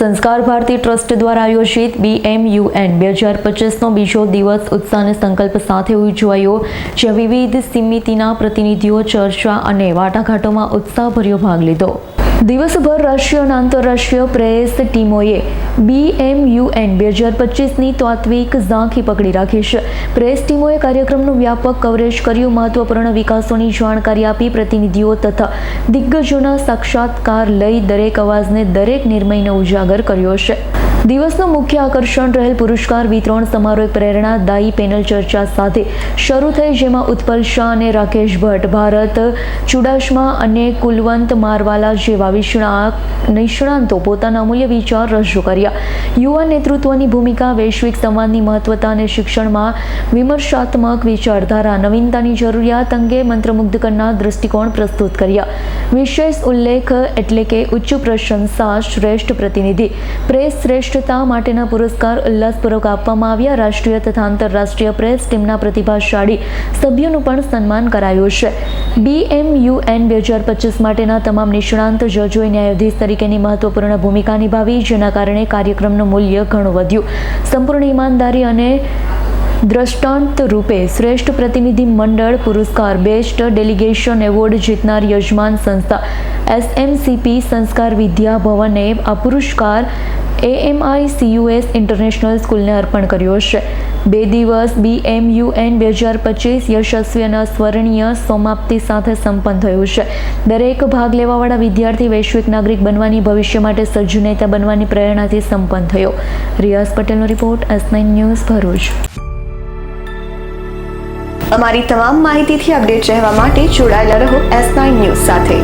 સંસ્કાર ભારતી ટ્રસ્ટ દ્વારા આયોજિત બીએમયુએન બે હજાર પચીસનો બીજો દિવસ ઉત્સાહ અને સંકલ્પ સાથે ઉજવાયો, જ્યાં વિવિધ સમિતિના પ્રતિનિધિઓ ચર્ચા અને વાટાઘાટોમાં ઉત્સાહભર્યો ભાગ લીધો. દિવસભર રાષ્ટ્રીય અને આંતરરાષ્ટ્રીય પ્રેસ ટીમોએ બીએમયુએન બે હજાર પચીસની તાત્વિક ઝાંખી પકડી રાખી છે. પ્રેસ ટીમોએ કાર્યક્રમનું વ્યાપક કવરેજ કર્યું, મહત્વપૂર્ણ વિકાસોની જાણકારી આપી પ્રતિનિધિઓ તથા દિગ્ગજોના સાક્ષાત્કાર લઈ દરેક અવાજને દરેક નિર્ણયને ઉજાગર કર્યો છે. દિવસનું મુખ્ય આકર્ષણ રહેલ પુરસ્કાર વિતરણ સમારોહ પ્રેરણાદાયી પેનલ ચર્ચા સાથે શરૂ થઈ, જેમાં ઉત્પલ શાહ અને રાકેશ ભટ્ટ, ભારત ચુડાસમા અને કુલવંત મારવાલા જેવા વિશ્ણા નિષ્ણાંતો પોતાના અમૂલ્ય વિચાર રજૂ કર્યા. યુવા નેતૃત્વની ભૂમિકા, વૈશ્વિક સંવાદની મહત્વતા અને શિક્ષણમાં વિમર્શાત્મક વિચારધારા, નવીનતાની જરૂરિયાત અંગે મંત્રમુગ્ધ કરનાર દૃષ્ટિકોણ પ્રસ્તુત કર્યા. વિશેષ ઉલ્લેખ એટલે કે ઉચ્ચ પ્રશંસા શ્રેષ્ઠ પ્રતિનિધિ, પ્રેસ શ્રેષ્ઠતા માટેના પુરસ્કાર ઉલ્લાસપૂર્વક આપવામાં આવ્યા. રાષ્ટ્રીય તથા આંતરરાષ્ટ્રીય પ્રેસ ટીમના પ્રતિભાશાળી સભ્યોનું પણ સન્માન કરાયું છે. બીએમયુએન બે હજાર પચીસ માટેના તમામ નિષ્ણાંત જજોએ ન્યાયાધીશ તરીકેની મહત્વપૂર્ણ ભૂમિકા નિભાવી, જેના કારણે કાર્યક્રમનું મૂલ્ય ઘણું વધ્યું. સંપૂર્ણ ઈમાનદારી અને દ્રષ્ટાંત રૂપે શ્રેષ્ઠ પ્રતિનિધિ મંડળ પુરસ્કાર, બેસ્ટ ડેલિગેશન એવોર્ડ જીતનાર યજમાન સંસ્થા એસએમસીપી સંસ્કાર વિદ્યા ભવને આ પુરસ્કાર એએમઆઈ સીયુએસ ઇન્ટરનેશનલ સ્કૂલને અર્પણ કર્યો છે. બે દિવસ બીએમયુએન બે હજાર પચીસ યશસ્વી અને સ્મરણીય સમાપ્તિ સાથે સંપન્ન થયું છે. દરેક ભાગ લેવાવાળા વિદ્યાર્થી વૈશ્વિક નાગરિક બનવાની ભવિષ્ય માટે સજ્જ નેતા બનવાની પ્રેરણાથી સંપન્ન થયો. રિયાઝ પટેલનો રિપોર્ટ એસ ન્યૂઝ ભરૂચ. અમારી તમામ માહિતીથી અપડેટ રહેવા માટે જોડાયેલા રહો એસ ન્યૂઝ સાથે.